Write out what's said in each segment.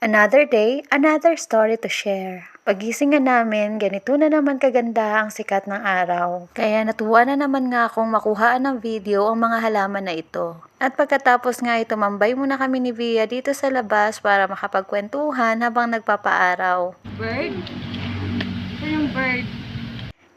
Another day, another story to share. Pagising nga namin, ganito na naman kaganda ang sikat ng araw. Kaya natuwa na naman nga akong makuhaan ng video ang mga halaman na ito. At pagkatapos nga ito, mambay muna kami ni Via dito sa labas para makapagkwentuhan habang nagpapaaraw. Bird?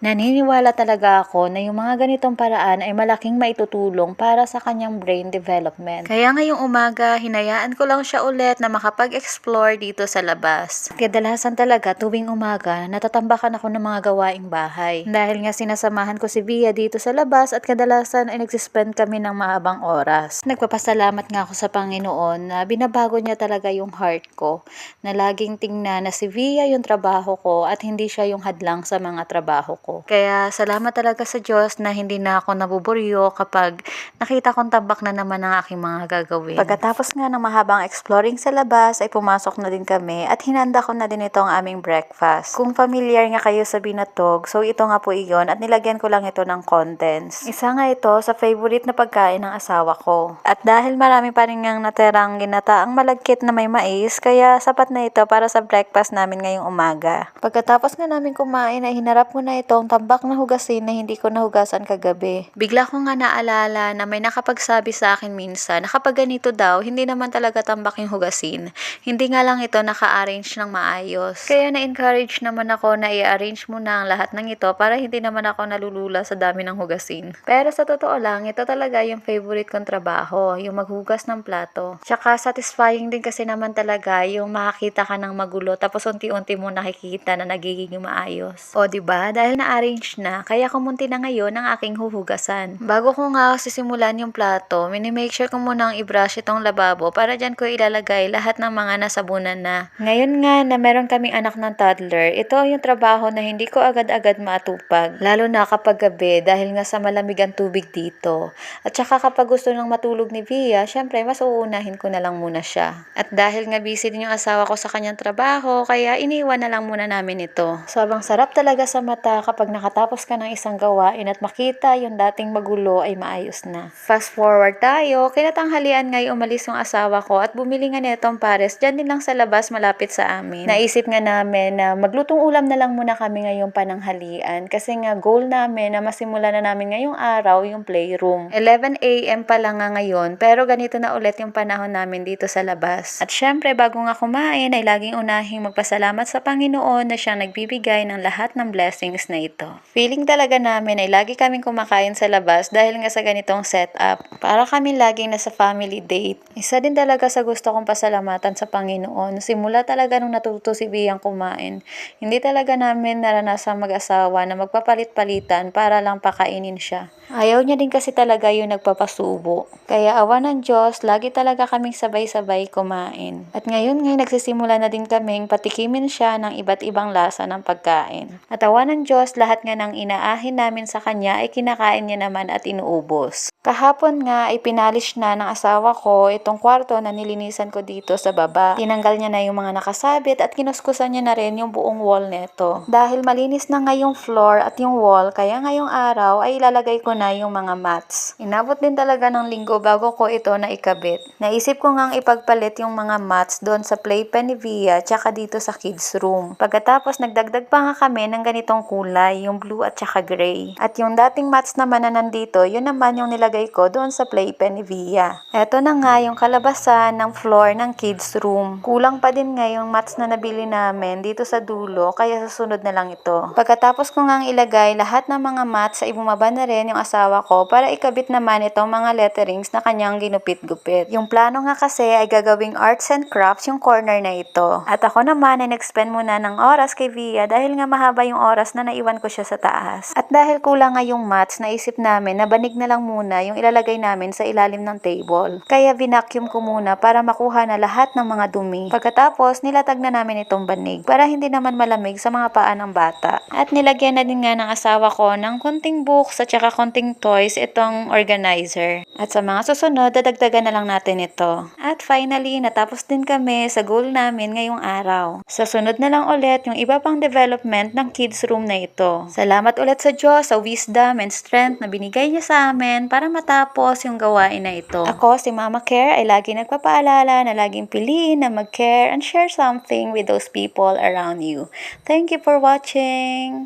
Naniniwala talaga ako na yung mga ganitong paraan ay malaking maitutulong para sa kanyang brain development. Kaya ngayong umaga, hinayaan ko lang siya ulit na makapag-explore dito sa labas. Kadalasan talaga tuwing umaga, natatambakan ako ng mga gawaing bahay. Dahil nga sinasamahan ko si Via dito sa labas at kadalasan ay nagsispend kami ng mahabang oras. Nagpapasalamat nga ako sa Panginoon na binabago niya talaga yung heart ko na laging tingnan na si Via yung trabaho ko at hindi siya yung hadlang sa mga trabaho ko. Kaya salamat talaga sa Diyos na hindi na ako nabuburyo kapag nakita kong tabak na naman ang aking mga gagawin. Pagkatapos nga ng mahabang exploring sa labas ay pumasok na din kami at hinanda ko na din itong aming breakfast. Kung familiar nga kayo sa binatog, so ito nga po iyon at nilagyan ko lang ito ng condensed. Isa nga ito sa favorite na pagkain ng asawa ko. At dahil marami pa rin ngang naterang ginataang malagkit na may mais, kaya sapat na ito para sa breakfast namin ngayong umaga. Pagkatapos nga namin kumain ay hinarap ko na itong tambak na hugasin na hindi ko nahugasan kagabi. Bigla ko nga naalala na may nakapagsabi sa akin minsan na kapag ganito daw, hindi naman talaga tambak yung hugasin. Hindi nga lang ito naka-arrange ng maayos. Kaya na-encourage naman ako na i-arrange muna ang lahat ng ito para hindi naman ako nalulula sa dami ng hugasin. Pero sa totoo lang, ito talaga yung favorite kong trabaho, yung maghugas ng plato. Tsaka satisfying din kasi naman talaga yung makakita ka ng magulo tapos unti-unti mo nakikita na nagiging maayos. O ba? Dahil na-arrange na, kaya kumunti na ngayon ang aking huhugasan. Bago ko nga sisimulan yung plato, minimake sure ko munang i-brush itong lababo para dyan ko ilalagay lahat ng mga nasabunan na. Ngayon nga na meron kaming anak ng toddler, ito yung trabaho na hindi ko agad-agad matupag. Lalo na kapag gabi dahil nga sa malamig ang tubig dito. At saka kapag gusto nang matulog ni Via, syempre mas uunahin ko na lang muna siya. At dahil nga busy din yung asawa ko sa kanyang trabaho, kaya iniwan na lang muna namin ito. Sobrang sarap talaga sa mata kapag nakatapos ka ng isang gawain at makita yung dating magulo ay maayos na. Fast forward tayo, kinatanghalian nga yung umalis yung asawa ko at bumili nga nitong pares dyan din lang sa labas malapit sa amin. Naisip nga namin na maglutong ulam na lang muna kami ngayong pananghalian kasi nga goal namin na masimula na namin ngayong araw yung playroom. 11 a.m. pa lang nga ngayon pero ganito na ulit yung panahon namin dito sa labas. At syempre bago nga kumain ay laging unahing magpasalamat sa Panginoon na siyang nagbibigay ng lahat ng blessings na ito. Feeling talaga namin ay lagi kaming kumakain sa labas dahil nga sa ganitong setup. Para kami laging nasa family date. Isa din talaga sa gusto kong pasalamatan sa Panginoon. Simula talaga nung natuto si Biyang kumain. Hindi talaga namin naranasan mag-asawa na magpapalit-palitan para lang pakainin siya. Ayaw niya din kasi talaga yung nagpapasubo. Kaya awa ng Diyos, lagi talaga kaming sabay-sabay kumain. At ngayon ngay nagsisimula na din kaming patikimin siya ng iba't ibang lasa ng pagkain. At awa ng Diyos, lahat nga ng inaahin namin sa kanya ay kinakain niya naman at inuubos. Kahapon nga ay pinalis na ng asawa ko itong kwarto na nilinisan ko dito sa baba. Tinanggal niya na yung mga nakasabit at kinuskusan niya na rin yung buong wall neto. Dahil malinis na nga yung floor at yung wall, kaya ngayong araw ay ilalagay ko na yung mga mats. Inabot din talaga ng linggo bago ko ito na ikabit. Naisip ko ngang ipagpalit yung mga mats doon sa playpen ni Via tsaka dito sa kids room. Pagkatapos nagdagdag pa nga kami ng ganitong kulay, yung blue at tsaka gray. At yung dating mats naman na nandito, yun naman yung nilagay ko doon sa playpen ni Via. Eto na nga yung kalabasan ng floor ng kids room. Kulang pa din nga yung mats na nabili namin dito sa dulo, kaya susunod na lang ito. Pagkatapos ko ngang ilagay lahat ng mga mats ay bumaba na rin yung asawa ko para ikabit naman itong mga letterings na kanyang ginupit-gupit. Yung plano nga kasi ay gagawing arts and crafts yung corner na ito. At ako naman ay nag-spend muna ng oras kay Via dahil nga mahaba yung oras na naiwan ko siya sa taas. At dahil kulang nga yung mats, naisip namin na banig na lang muna yung ilalagay namin sa ilalim ng table. Kaya vinacuum ko muna para makuha na lahat ng mga dumi. Pagkatapos, nilatag na namin itong banig para hindi naman malamig sa mga paa ng bata. At nilagyan na din nga ng asawa ko ng konting books at saka konting toys itong organizer. At sa mga susunod, dadagdagan na lang natin ito. At finally, natapos din kami sa goal namin ngayong araw. Sa sunod na lang ulit yung iba pang development ng kids room na ito. Salamat ulit sa Diyos sa wisdom and strength na binigay niya sa amin para matapos yung gawain na ito. Ako, si Mama Care, ay lagi nagpapaalala na laging piliin na mag-care and share something with those people around you. Thank you for watching!